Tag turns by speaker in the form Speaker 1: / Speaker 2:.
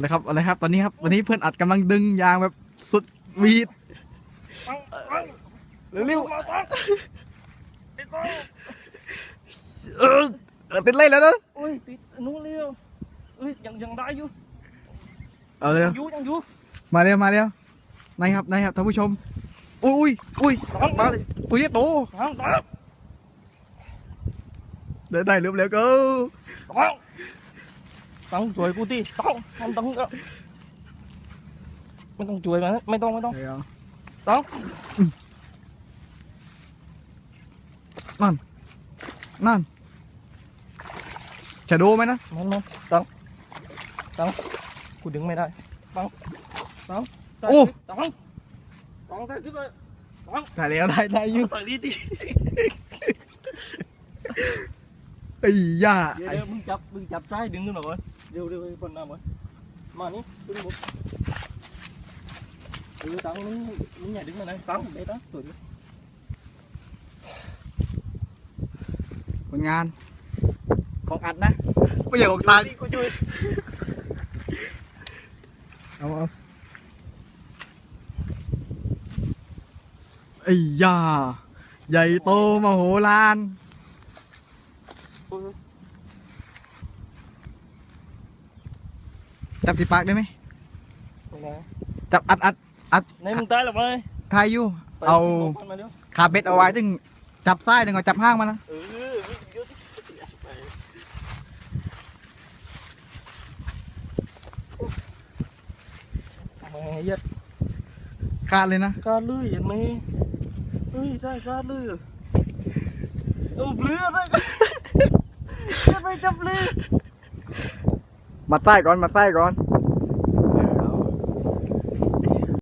Speaker 1: อะไรครับอะไรครับ ตอนนี้ครับ วันนี้เพื่อนอัดกำลังดึงยางแบบสุดวีดเร็วๆเออเออติดเล่นแล้วนะ
Speaker 2: โอ้ยติดนู้นเร็วเอ้ยยังยังได้อยู่
Speaker 1: เอาเร็ว
Speaker 2: ยังอยู่ยังอยู่
Speaker 1: มาเร็วมาเร็วไหนครับไหนครับท่านผู้ชม อุ้ยอุ้ย
Speaker 2: ต้อง
Speaker 1: มาเลยอุ้ยโต
Speaker 2: ต้องต้อง
Speaker 1: เดินได้เร็วเร็วก็
Speaker 2: ต้องต้องช่วยกูดิต้องมันต้องก็ไม่ต้องช่วยมันไม่ต้องไม่ต้องต้อง
Speaker 1: นั่นจะดูไหมนะ
Speaker 2: มันมันต้องต้องกูดึงไม่ได้ต้องต้องต้องต้องต้องได้ขึ้นเลย
Speaker 1: ได้แล้วได้ได้อยู
Speaker 2: ต่อยดีดิ
Speaker 1: ไอ้ย่า
Speaker 2: เดี๋ยวเดี๋ยวมึงจับมึงจับซ้ายดึงขึ้นมาก่อนเดี๋ยวเดี๋ยวคนน้ำก่อนมานี่ดึงบุ
Speaker 1: จับที่ปากได้ไหม
Speaker 2: ไม่ได้
Speaker 1: จับอัดอัด
Speaker 2: ไหนมึงตายหรือไม่
Speaker 1: ทายอยู่เอา
Speaker 2: มาเร็ว
Speaker 1: ขาเบ็ดเอาไว้ถึงจับไส้ถึงเอาจับห้างมันนะ
Speaker 2: เออมึงเยอะแม่ยัด
Speaker 1: ขาดเลยนะ
Speaker 2: การลื่นเห็นไหมเฮ้ยได้การลื่นเอาเปลือก เลยจะไปจับเลย
Speaker 1: มาใต้ก่อน มาใต้ก่อน